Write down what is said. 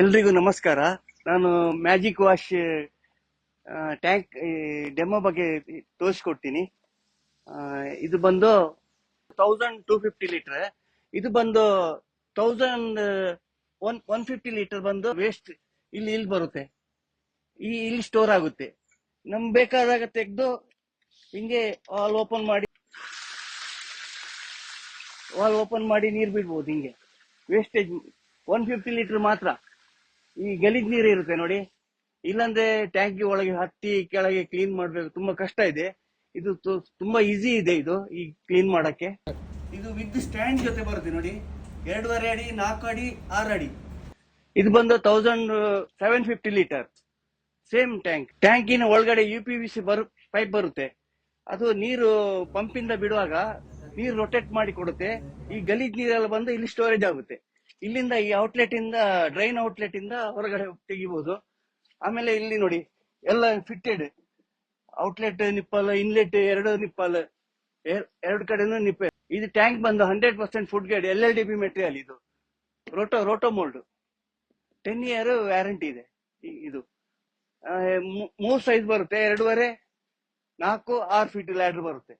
ಎಲ್ರಿಗೂ ನಮಸ್ಕಾರ. ನಾನು ಮ್ಯಾಜಿಕ್ ವಾಶ್ ಟ್ಯಾಂಕ್ ಡೆಮೋ ಬಗ್ಗೆ ತೋರಿಸ್ಕೊಡ್ತೀನಿ. ಇದು ಬಂದು ತೌಸಂಡ್ ಟೂ ಫಿಫ್ಟಿ ಲೀಟರ್ ಇದು ಬಂದು thousand one one fifty litre ಬಂದು ವೇಸ್ಟ್ ಇಲ್ಲಿ ಇಲ್ಲಿ ಬರುತ್ತೆ. ಈ, ಇಲ್ಲಿ ಸ್ಟೋರ್ ಆಗುತ್ತೆ. ನಮ್ಗೆ ಬೇಕಾದಾಗ ತೆಗೆದು ಹಿಂಗೆ ವಾಲ್ ಓಪನ್ ಮಾಡಿ ವಾಲ್ ಓಪನ್ ಮಾಡಿ ನೀರು ಬಿಡ್ಬೋದು ಹಿಂಗೆ. ವೇಸ್ಟೇಜ್ ಒನ್ ಫಿಫ್ಟಿ ಲೀಟರ್ ಮಾತ್ರ. ಈ ಗಲೀಜ್ ನೀರು ಇರುತ್ತೆ ನೋಡಿ. ಇಲ್ಲಾಂದ್ರೆ ಟ್ಯಾಂಕಿ ಒಳಗೆ ಹತ್ತಿ ಕೆಳಗೆ ಕ್ಲೀನ್ ಮಾಡ್ಬೇಕು. ತುಂಬಾ ಕಷ್ಟ ಇದೆ. ಇದು ತುಂಬಾ ಈಸಿ ಇದೆ ಇದು ಈ ಕ್ಲೀನ್ ಮಾಡಕ್ಕೆ. ಇದು ವಿತ್ ಸ್ಟ್ಯಾಂಡ್ ಜೊತೆ ಬರುತ್ತೆ ನೋಡಿ. ಎರಡೂವರೆ ಅಡಿ ನಾಲ್ಕು ಅಡಿ ಆರು ಅಡಿ. ಇದು ಬಂದು thousand seven fifty litre same tank ಟ್ಯಾಂಕಿನ ಒಳಗಡೆ ಯು ಪಿ ವಿ ಸಿ ಬರು ಪೈಪ್ ಬರುತ್ತೆ. ಅದು ನೀರು ಪಂಪಿಂದ ಬಿಡುವಾಗ ನೀರು ರೊಟೇಟ್ ಮಾಡಿ ಕೊಡುತ್ತೆ. ಈ ಗಲೀಜ್ ನೀರೆಲ್ಲ ಬಂದು ಇಲ್ಲಿ ಸ್ಟೋರೇಜ್ ಆಗುತ್ತೆ. ಇಲ್ಲಿಂದ ಈ ಔಟ್ಲೆಟ್ ಇಂದ ಡ್ರೈನ್ ಔಟ್ಲೆಟ್ ಇಂದ ಹೊರಗಡೆ ತೆಗಿಬಹುದು ಆಮೇಲೆ ಇಲ್ಲಿ ನೋಡಿ, ಎಲ್ಲ ಫಿಟ್ಟೆಡ್ ಔಟ್ಲೆಟ್ ನಿಪ್ಪಲ್ ಇನ್ಲೆಟ್ ಎರಡು ನಿಪ್ಪಲ್ ಎರಡು ಕಡೆನೂ ನಿಪ್ಪೆ. ಇದು ಟ್ಯಾಂಕ್ ಬಂದು hundred percent food grade L L D B material ಇದು. Roto roto mould ten year warranty ಇದೆ ಇದು. ಮೂರ್ ಸೈಜ್ ಬರುತ್ತೆ, ಎರಡೂವರೆ, ನಾಲ್ಕು, ಆರು ಫೀಟ್ ಲ್ಯಾಡರ್ ಬರುತ್ತೆ.